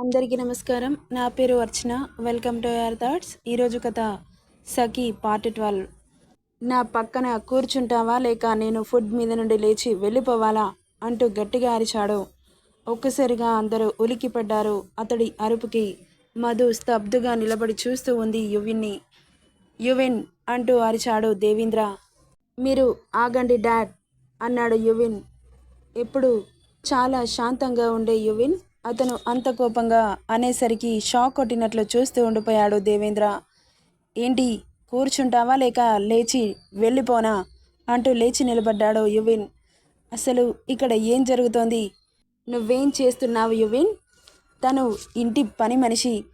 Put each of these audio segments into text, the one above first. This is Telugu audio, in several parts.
అందరికీ నమస్కారం. నా పేరు Archana. Welcome to your thoughts. ఈరోజు కథ సఖీ పార్ట్ ట్వెల్వ్. నా పక్కన కూర్చుంటావా లేక నేను ఫుడ్ మీద నుండి లేచి వెళ్ళిపోవాలా అంటూ గట్టిగా అరిచాడు. ఒక్కసారిగా అందరూ ఉలిక్కిపడ్డారు. అతడి అరుపుకి మధు స్తబ్దుగా నిలబడి చూస్తూ ఉంది యువిన్ని. యువిన్ అంటూ అరిచాడు దేవీంద్ర. మీరు ఆగండి డాడ్ అన్నాడు యువిన్. ఎప్పుడు? చాలా శాంతంగా ఉండే యువిన్ అతను అంత కోపంగా అనేసరికి షాక్ కొట్టినట్లు చూస్తూ ఉండిపోయాడు దేవేంద్ర. ఏంటి కూర్చుంటావా లేక లేచి వెళ్ళిపోనా అంటూ లేచి నిలబడ్డాడు యువిన్. అసలు ఇక్కడ ఏం జరుగుతోంది? నువ్వేం చేస్తున్నావు యువిన్? తను ఇంటి పని మనిషి.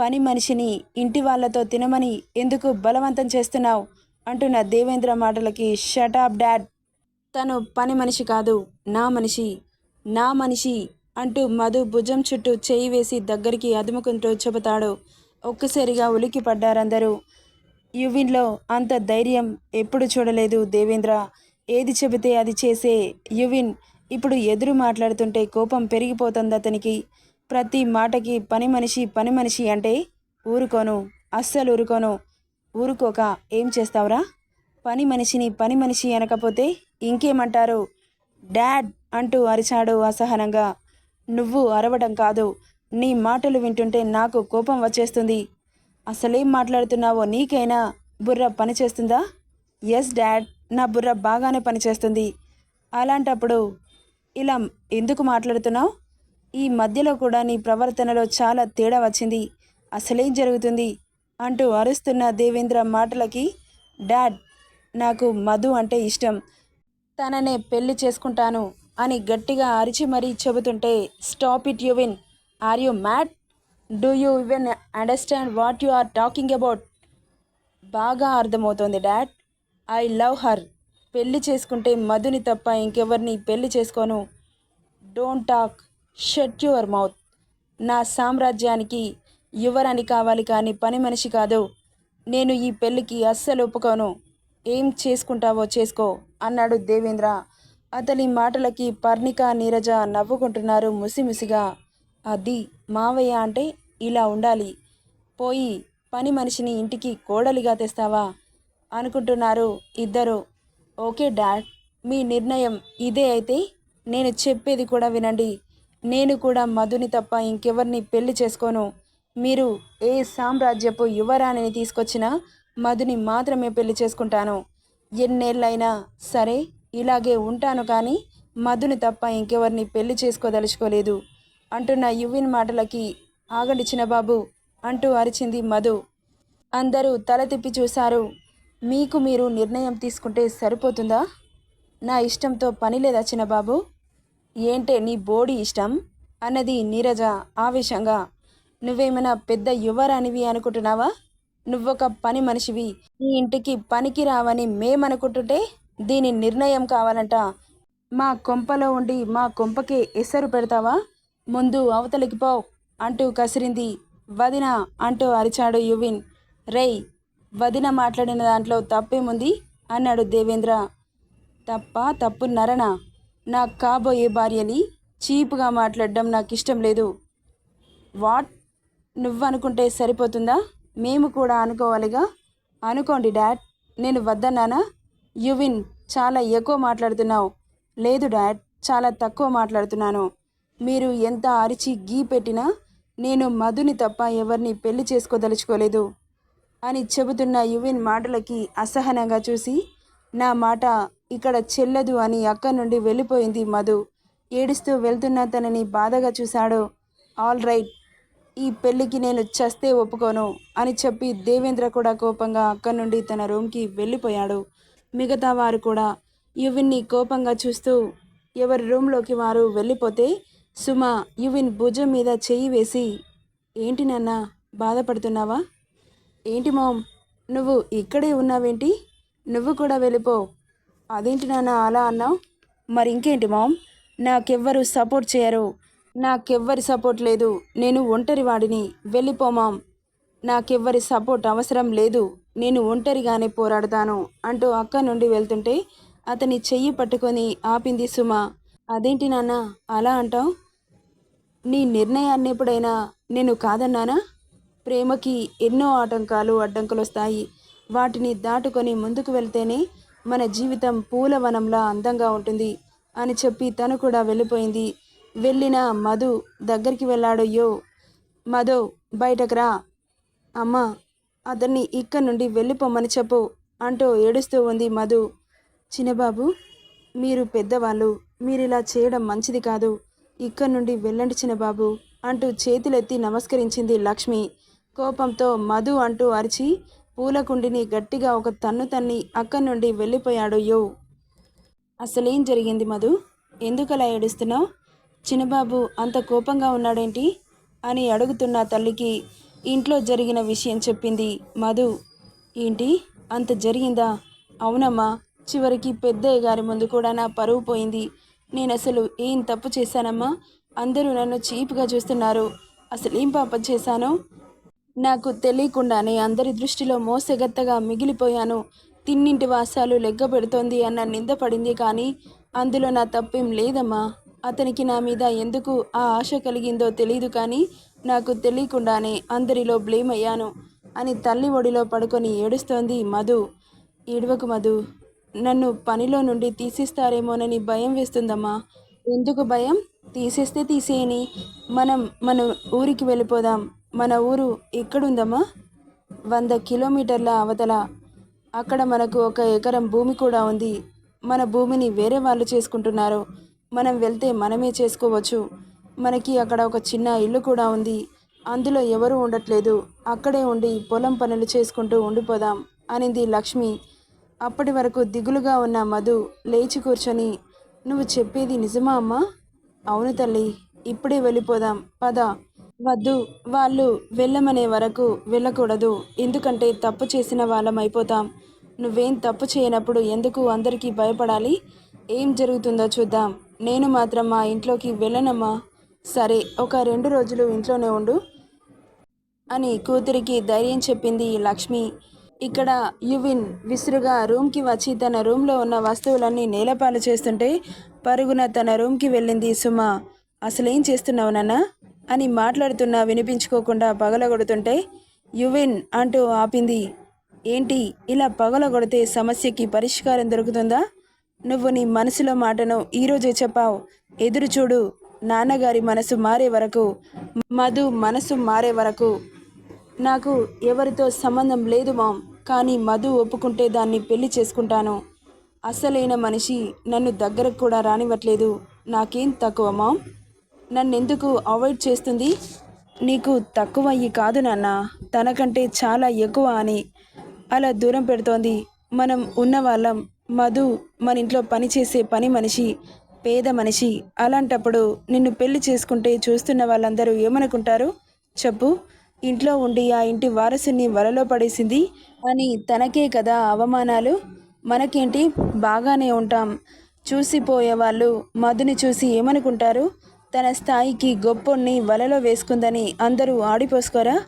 పని మనిషిని ఇంటి వాళ్ళతో తినమని ఎందుకు బలవంతం చేస్తున్నావు? అంటున్న దేవేంద్ర మాటలకి షటాప్ డాడ్ తను పని మనిషి కాదు నా మనిషి. నా మనిషి అంటూ మధు భుజం చుట్టూ చేయి వేసి దగ్గరికి అదుముకుంటూ చెబుతాడు. ఒక్కసారిగా ఉలికి పడ్డారందరూ. యువిన్లో అంత ధైర్యం ఎప్పుడు చూడలేదు దేవేంద్ర. ఏది చెబితే అది చేసే యువిన్ ఇప్పుడు ఎదురు మాట్లాడుతుంటే కోపం పెరిగిపోతుంది అతనికి. ప్రతి మాటకి పని మనిషి పని మనిషి అంటే ఊరుకోను అస్సలు ఊరుకోను. ఊరుకోక ఏం చేస్తావురా? పని మనిషిని పని మనిషి అనకపోతే ఇంకేమంటారు? డాడ్ అంటూ అరిచాడు అసహనంగా. నువ్వు అరవడం కాదు. నీ మాటలు వింటుంటే నాకు కోపం వచ్చేస్తుంది. అసలేం మాట్లాడుతున్నావో నీకైనా బుర్ర పనిచేస్తుందా? ఎస్ డాడ్ నా బుర్ర బాగానే పనిచేస్తుంది. అలాంటప్పుడు ఇలా ఎందుకు మాట్లాడుతున్నావు? ఈ మధ్యలో కూడా నీ ప్రవర్తనలో చాలా తేడా వచ్చింది. అసలేం జరుగుతుంది? అంటూ అరుస్తున్న దేవేంద్ర మాటలకి డాడ్ నాకు మధు అంటే ఇష్టం. తననే పెళ్ళి చేసుకుంటాను. అని గట్టిగా అరిచి మరీ చెబుతుంటే stop it యువిన్ are you mad do you even understand what you are talking about బాగా అర్థమవుతోంది డాడ్ ఐ లవ్ హర్ పెళ్ళి చేసుకుంటే మధుని తప్ప ఇంకెవరిని పెళ్ళి చేసుకోను. Don't talk shut your mouth నా సామ్రాజ్యానికి యువరాని కావాలి కానీ పని మనిషి కాదు. నేను ఈ పెళ్ళికి అస్సలు ఒప్పుకోను. ఏం చేసుకుంటావో చేసుకో అన్నాడు దేవేంద్ర. అతని మాటలకి పర్ణిక నీరజ నవ్వుకుంటున్నారు ముసిముసిగా. అది మావయ్య అంటే ఇలా ఉండాలి. పోయి పని మనిషిని ఇంటికి కోడలిగా తెస్తావా? అనుకుంటున్నారు ఇద్దరు. ఓకే డాడ్ మీ నిర్ణయం ఇదే అయితే నేను చెప్పేది కూడా వినండి. నేను కూడా మధుని తప్ప ఇంకెవరిని పెళ్ళి చేసుకోను. మీరు ఏ సామ్రాజ్యపు యువరాణిని తీసుకొచ్చినా మధుని మాత్రమే పెళ్ళి చేసుకుంటాను. ఎన్నేళ్ళైనా సరే ఇలాగే ఉంటాను కానీ మధుని తప్ప ఇంకెవరిని పెళ్ళి చేసుకోదలుచుకోలేదు. అంటున్న యువిన్ మాటలకి ఆగండి చిన్నబాబు అంటూ అరిచింది మధు. అందరూ తల తిప్పి చూశారు. మీకు మీరు నిర్ణయం తీసుకుంటే సరిపోతుందా? నా ఇష్టంతో పని లేదా చిన్నబాబు ఏంటే నీ బోడీ ఇష్టం? అన్నది నీరజ ఆవేశంగా. నువ్వేమైనా పెద్ద యువరానివి అనుకుంటున్నావా? నువ్వొక పని మనిషివి. ఈ ఇంటికి పనికి రావని మేమనుకుంటుంటే దీని నిర్ణయం కావాలంట. మా కొంపలో ఉండి మా కొంపకే ఎసరు పెడతావా? ముందు అవతలికి పో అంటూ కసిరింది. వదిన అంటూ అరిచాడు యువిన్. రేయ్ వదిన మాట్లాడిన దాంట్లో తప్పేముంది? అన్నాడు దేవేంద్ర. తప్ప తప్పు నరనా నా కాబోయే భార్యని చీపుగా మాట్లాడడం నాకు ఇష్టం లేదు. వాట్? నువ్వనుకుంటే సరిపోతుందా? మేము కూడా అనుకోవాలిగా? అనుకోండి డాడ్ నేను వద్దన్నానా? యువిన్ చాలా ఎక్కువ మాట్లాడుతున్నావు. లేదు డాడ్ చాలా తక్కువ మాట్లాడుతున్నాను. మీరు ఎంత అరిచి గీ పెట్టినా నేను మధుని తప్ప ఎవరిని పెళ్ళి చేసుకోదలుచుకోలేదు అని చెబుతున్న యువిన్ మాటలకి అసహనంగా చూసి నా మాట ఇక్కడ చెల్లదు అని అక్కడి నుండి వెళ్ళిపోయింది మధు. ఏడుస్తూ వెళ్తున్న తనని బాధగా చూశాడు. ఆల్ రైట్ ఈ పెళ్ళికి నేను చస్తే ఒప్పుకోను అని చెప్పి దేవేంద్ర కూడా కోపంగా అక్కడి నుండి తన రూమ్కి వెళ్ళిపోయాడు. మిగతా వారు కూడా యువిన్ని కోపంగా చూస్తూ ఎవరి రూమ్లోకి వారు వెళ్ళిపోతే సుమ యువిన్ భుజం మీద చెయ్యి వేసి ఏంటి నాన్న బాధపడుతున్నావా? ఏంటి మామ్ నువ్వు ఇక్కడే ఉన్నావేంటి? నువ్వు కూడా వెళ్ళిపో. అదేంటి నాన్న అలా అన్నావు? మరి ఇంకేంటి మామ్? నాకెవ్వరు సపోర్ట్ చేయరు. నాకెవ్వరి సపోర్ట్ లేదు. నేను ఒంటరి వాడిని వెళ్ళిపో మామ్. నాకెవ్వరి సపోర్ట్ అవసరం లేదు. నేను ఒంటరిగానే పోరాడతాను అంటూ అక్క నుండి వెళ్తుంటే అతని చెయ్యి పట్టుకొని ఆపింది సుమ. అదేంటి నాన్న? అలా అంటావు? నీ నిర్ణయాన్ని ఎప్పుడైనా నేను కాదన్నానా? ప్రేమకి ఎన్నో ఆటంకాలు అడ్డంకులు వస్తాయి వాటిని దాటుకొని ముందుకు వెళ్తేనే మన జీవితం పూలవనంలా అందంగా ఉంటుంది అని చెప్పి తను కూడా వెళ్ళిపోయింది. వెళ్ళిన మధు దగ్గరికి వెళ్ళాడయ్యో. మధు బయటకు రా. అమ్మా అతన్ని ఇక్కడి నుండి వెళ్ళిపోమని చెప్పు అంటూ ఏడుస్తూ ఉంది మధు. చిన్నబాబు మీరు పెద్దవాళ్ళు మీరు ఇలా చేయడం మంచిది కాదు. ఇక్కడి నుండి వెళ్ళండి చిన్నబాబు అంటూ చేతులెత్తి నమస్కరించింది లక్ష్మి. కోపంతో మధు అంటూ అరిచి పూలకుండిని గట్టిగా ఒక తన్ను తన్ని అక్కడి నుండి వెళ్ళిపోయాడు యో. అసలేం జరిగింది మధు? ఎందుకలా ఏడుస్తున్నావు? చిన్నబాబు అంత కోపంగా ఉన్నాడేంటి? అని అడుగుతున్న తల్లికి ఇంట్లో జరిగిన విషయం చెప్పింది మధు. ఏంటి? అంత జరిగిందా? అవునమ్మా చివరికి పెద్దయ్య గారి ముందు కూడా నా పరువు పోయింది. నేను అసలు ఏం తప్పు చేశానమ్మా? అందరూ నన్ను చీప్గా చూస్తున్నారు. అసలు ఏం పాపం చేశాను? నాకు తెలియకుండానే అందరి దృష్టిలో మోసగత్తగా మిగిలిపోయాను. తిన్నింటి వాసాలు లెగ్గ పెడుతోంది అన్న నింద పడింది కానీ అందులో నా తప్పేం లేదమ్మా. అతనికి నా మీద ఎందుకు ఆ ఆశ కలిగిందో తెలియదు కానీ నాకు తెలియకుండానే అందరిలో బ్లేమ్ అయ్యాను అని తల్లి ఒడిలో పడుకొని ఏడుస్తోంది మధు. ఏడవకు మధు. నన్ను పనిలో నుండి తీసేస్తారేమోనని భయం వేస్తుందమ్మా. ఎందుకు భయం? తీసేస్తే తీసేయని. మనం మన ఊరికి వెళ్ళిపోదాం. మన ఊరు ఎక్కడుందమ్మా? వంద కిలోమీటర్ల అవతల. అక్కడ మనకు ఒక ఎకరం భూమి కూడా ఉంది. మన భూమిని వేరే వాళ్ళు చేసుకుంటున్నారు. మనం వెళ్తే మనమే చేసుకోవచ్చు. మనకి అక్కడ ఒక చిన్న ఇల్లు కూడా ఉంది. అందులో ఎవరూ ఉండట్లేదు. అక్కడే ఉండి పొలం పనులు చేసుకుంటూ ఉండిపోదాం అనింది లక్ష్మి. అప్పటి వరకు దిగులుగా ఉన్న మధు లేచి కూర్చొని నువ్వు చెప్పేది నిజమా అమ్మా? అవును తల్లి ఇప్పుడే వెళ్ళిపోదాం పద. వద్దు వాళ్ళు వెళ్ళమనే వరకు వెళ్ళకూడదు. ఎందుకంటే తప్పు చేసిన వాళ్ళం అయిపోతాం. నువ్వేం తప్పు చేయనప్పుడు ఎందుకు అందరికీ భయపడాలి? ఏం జరుగుతుందో చూద్దాం. నేను మాత్రం మా ఇంట్లోకి వెళ్ళనమ్మా. సరే ఒక రెండు రోజులు ఇంట్లోనే ఉండు అని కూతురికి ధైర్యం చెప్పింది లక్ష్మి. ఇక్కడ యువిన్ విసురుగా రూమ్కి వచ్చి తన రూమ్లో ఉన్న వస్తువులన్నీ నేలపాలు చేస్తుంటే పరుగున తన రూమ్కి వెళ్ళింది సుమ. అసలేం చేస్తున్నావు నాన్న? అని మాట్లాడుతున్నా వినిపించుకోకుండా పగలగొడుతుంటే యువిన్ అంటూ ఆపింది. ఏంటి ఇలా పగలగొడితే సమస్యకి పరిష్కారం దొరుకుతుందా? నువ్వు నీ మనసులో మాటను ఈరోజే చెప్పావు. ఎదురు చూడు నాన్నగారి మనసు మారే వరకు మధు మనసు మారే వరకు. నాకు ఎవరితో సంబంధం లేదు మామ్ కానీ మధు ఒప్పుకుంటే దాన్ని పెళ్ళి చేసుకుంటాను. అసలైన మనిషి నన్ను దగ్గరకు కూడా రానివ్వట్లేదు. నాకేం తక్కువ మామ్? నన్నెందుకు అవాయిడ్ చేస్తుంది? నీకు తక్కువ అయ్యి కాదు నాన్న తనకంటే చాలా ఎక్కువ అని. అలా దూరం పెడుతోంది. మనం ఉన్నవాళ్ళం. మధు మన ఇంట్లో పనిచేసే పని మనిషి. పేద మనిషి. అలాంటప్పుడు నిన్ను పెళ్ళి చేసుకుంటే చూస్తున్న వాళ్ళందరూ ఏమనుకుంటారు? చెప్పు. ఇంట్లో ఉండి ఆ ఇంటి వారసుని వలలో పడేసింది అని తనకే కదా అవమానాలు? మనకేంటి? బాగానే ఉంటాం. చూసిపోయే వాళ్ళు మధుని చూసి ఏమనుకుంటారు? తన స్థాయికి గొప్పొన్ని వలలో వేసుకుందని అందరూ ఆడిపోసుకోరా?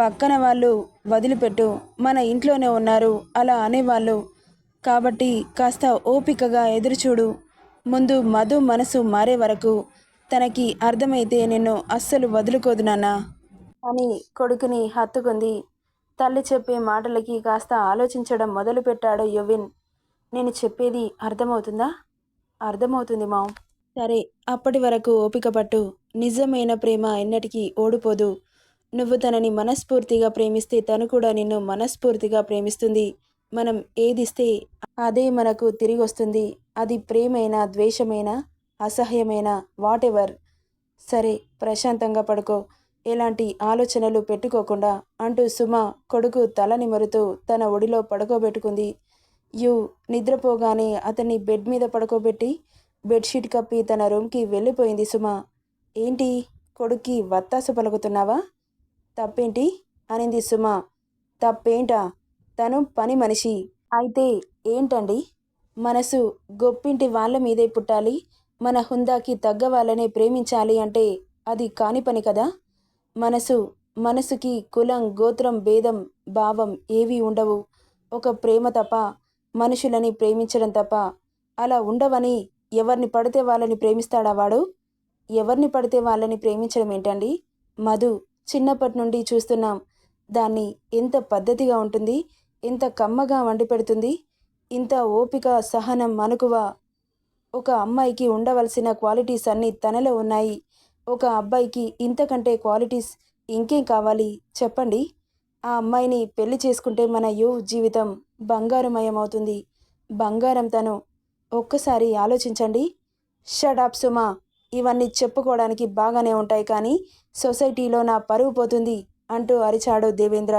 పక్కన వాళ్ళు వదిలిపెట్టు. మన ఇంట్లోనే ఉన్నారు. అలా అనేవాళ్ళు. కాబట్టి కాస్త ఓపికగా ఎదురుచూడు. ముందు మధు మనసు మారే వరకు తనకి అర్థమైతే నిన్ను అస్సలు వదులుకోదు నాన్న అని కొడుకుని హత్తుకుంది. తల్లి చెప్పే మాటలకి కాస్త ఆలోచించడం మొదలుపెట్టాడు యువిన్ నేను చెప్పేది అర్థమవుతుందా? అర్థమవుతుంది మామ్. సరే అప్పటి వరకు ఓపిక పట్టు. నిజమైన ప్రేమ ఎన్నటికీ ఓడిపోదు. నువ్వు తనని మనస్ఫూర్తిగా ప్రేమిస్తే తను కూడా నిన్ను మనస్ఫూర్తిగా ప్రేమిస్తుంది. మనం ఏదిస్తే అదే మనకు తిరిగి వస్తుంది అది ప్రేమైనా ద్వేషమైనా అసహ్యమైన వాటెవర్. సరే ప్రశాంతంగా పడుకో. ఎలాంటి ఆలోచనలు పెట్టుకోకుండా అంటూ సుమ కొడుకు తల నిమరుతూ తన ఒడిలో పడుకోబెట్టుకుంది. యు నిద్రపోగానే అతన్ని బెడ్ మీద పడుకోబెట్టి బెడ్షీట్ కప్పి తన రూమ్కి వెళ్ళిపోయింది సుమ. ఏంటి? కొడుక్కి వత్తాసు పలుకుతున్నావా? తప్పేంటి? అనింది సుమ. తప్పేంటా? తను పని మనిషి. అయితే ఏంటండి? మనసు గొప్పింటి వాళ్ళ మీదే పుట్టాలి. మన హుందాకి తగ్గ వాళ్ళనే ప్రేమించాలి అంటే అది కాని పని కదా? మనసు మనసుకి కులం గోత్రం భేదం భావం ఏవీ ఉండవు. ఒక ప్రేమ తప్ప మనుషులని ప్రేమించడం తప్ప అలా ఉండవని ఎవరిని పడితే వాళ్ళని ప్రేమిస్తాడా వాడు? ఎవరిని పడితే వాళ్ళని ప్రేమించడం ఏంటండి? మధు చిన్నప్పటి నుండి చూస్తున్నాం. దాన్ని ఎంత పద్ధతిగా ఉంటుంది? ఇంత కమ్మగా వండి పెడుతుంది. ఇంత ఓపిక సహనం మనుకువ ఒక అమ్మాయికి ఉండవలసిన క్వాలిటీస్ అన్నీ తనలో ఉన్నాయి. ఒక అబ్బాయికి ఇంతకంటే క్వాలిటీస్ ఇంకేం కావాలి? చెప్పండి. ఆ అమ్మాయిని పెళ్ళి చేసుకుంటే మన యో జీవితం బంగారుమయం అవుతుంది బంగారం తను ఒక్కసారి ఆలోచించండి. షడాప్ సుమా. ఇవన్నీ చెప్పుకోవడానికి బాగానే ఉంటాయి కానీ సొసైటీలో నా పరువు పోతుంది అంటూ అరిచాడు దేవేంద్ర.